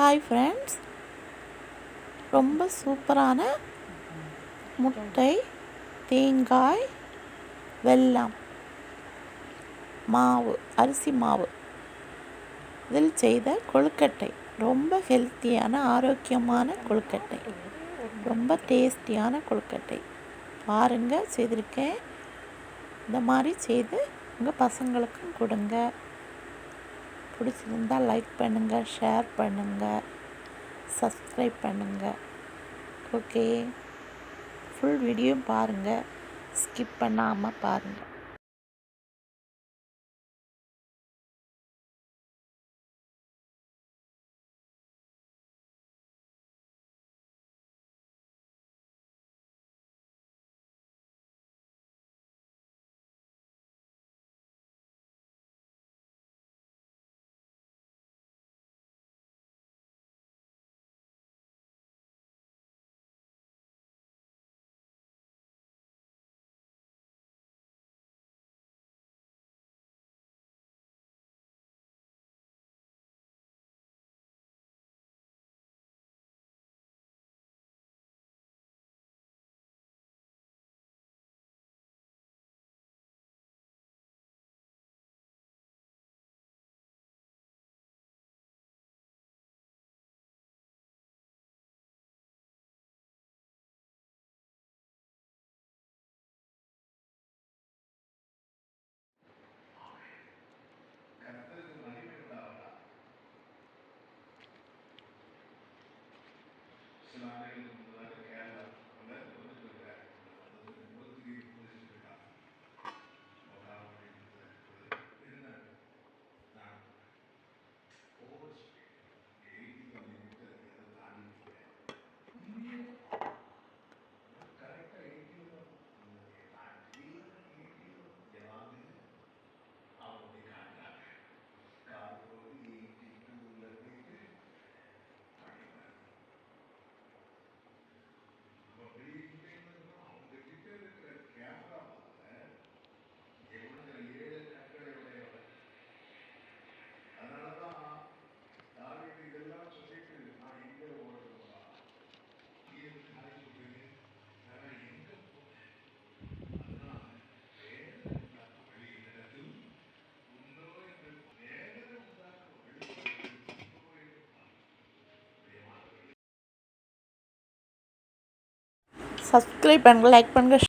Hi friends ரொம்ப சூப்பரான முட்டை தேங்காய் வெல்லம் மாவு அரிசி மாவு. இதில் செய்த கொழுக்கட்டை. ரொம்ப ஹெல்த்தியான ஆரோக்கியமான கொழுக்கட்டை. ரொம்ப டேஸ்டியான கொழுக்கட்டை. பாருங்கள் செய்திருக்கேன். இந்த மாதிரி செய்து உங்கள் பசங்களுக்கும் கொடுங்க. பிடிச்சிருந்தால் லைக் பண்ணுங்கள் ஷேர் பண்ணுங்கள் சப்ஸ்கிரைப் பண்ணுங்கள் ஓகே ஃபுல் வீடியோ பாருங்கள் ஸ்கிப் பண்ணாமல் பாருங்கள் Sila na yung சப்ஸ்கிரைப் பண்ணுங்கள் லைக் பண்ணுங்கள்